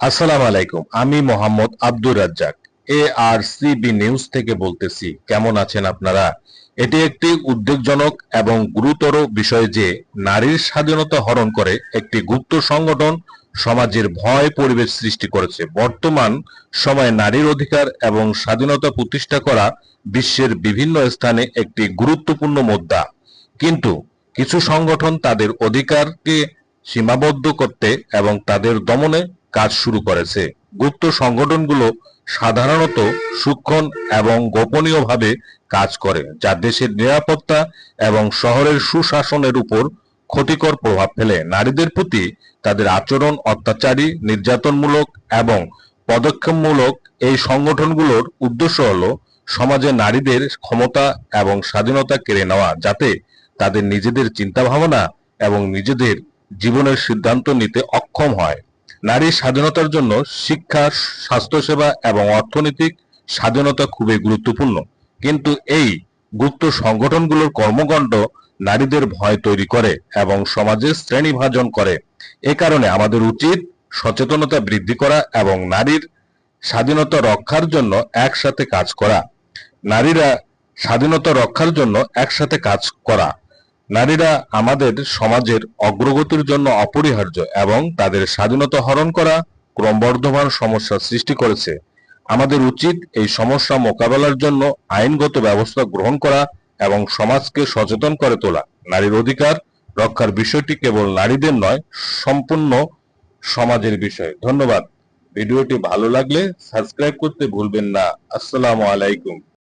আসসালামু আলাইকুম, আমি Mohammad Abdur Razzaq A R CB news থেকে বলতেছি, কেমন আছেন আপনারা? এটি একটি উদ্বেগজনক এবং গুরুতর বিষয় যে নারীর স্বাধীনতা হরণ করে একটি গুপ্ত সংগঠন সমাজের ভয় পরিবেশ সৃষ্টি করেছে। বর্তমান সময়ে নারীর অধিকার এবং স্বাধীনতা প্রতিষ্ঠা করা বিশ্বের বিভিন্ন স্থানে একটি গুরুত্বপূর্ণ মুদ্রা। কিন্তু কিছু সংগঠন তাদের অধিকারকে সীমাবদ্ধ করতে এবং তাদের দমনে কাজ শুরু করেছে। গুপ্ত সংগঠনগুলো সাধারণত সূক্ষ্ম এবং গোপনীয়ভাবে কাজ করে, যা দেশের নিরাপত্তা এবং শহরের সুশাসনের উপর ক্ষতিকর প্রভাব ফেলে। নারীদের প্রতি তাদের আচরণ অত্যাচারী, নির্যাতনমূলক এবং পদক্ষেপমূলক এই সংগঠনগুলোর উদ্দেশ্য হল সমাজে নারীদের ক্ষমতা এবং স্বাধীনতা কেড়ে নেওয়া, যাতে তাদের নিজেদের চিন্তাভাবনা এবং নিজেদের জীবনের সিদ্ধান্ত নিতে অক্ষম হয়। নারীর স্বাধীনতার জন্য শিক্ষা, স্বাস্থ্যসেবা এবং অর্থনৈতিক স্বাধীনতা খুবই গুরুত্বপূর্ণ। কিন্তু এই গুপ্ত সংগঠনগুলোর কর্মকাণ্ড নারীদের ভয় তৈরি করে এবং সমাজে শ্রেণীভাজন করে। এ কারণে আমাদের উচিত সচেতনতা বৃদ্ধি করা এবং নারীর স্বাধীনতা রক্ষার জন্য একসাথে কাজ করা। নারীরা স্বাধীনতা রক্ষার জন্য একসাথে কাজ করা। নারীরা আমাদের সমাজের অগ্রগতির জন্য অপরিহার্য এবং তাদের স্বাধীনতা হরণ করা ক্রমবর্ধমান সমস্যা সৃষ্টি করেছে। আমাদের উচিত এই সমস্যা মোকাবেলার জন্য আইনগত ব্যবস্থা গ্রহণ করা এবং সমাজকে সচেতন করে তোলা। নারীর অধিকার রক্ষার বিষয়টি কেবল নারীদের নয়, সম্পূর্ণ সমাজের বিষয়। ধন্যবাদ। ভিডিওটি ভালো লাগলে সাবস্ক্রাইব করতে ভুলবেন না। আসসালামু আলাইকুম।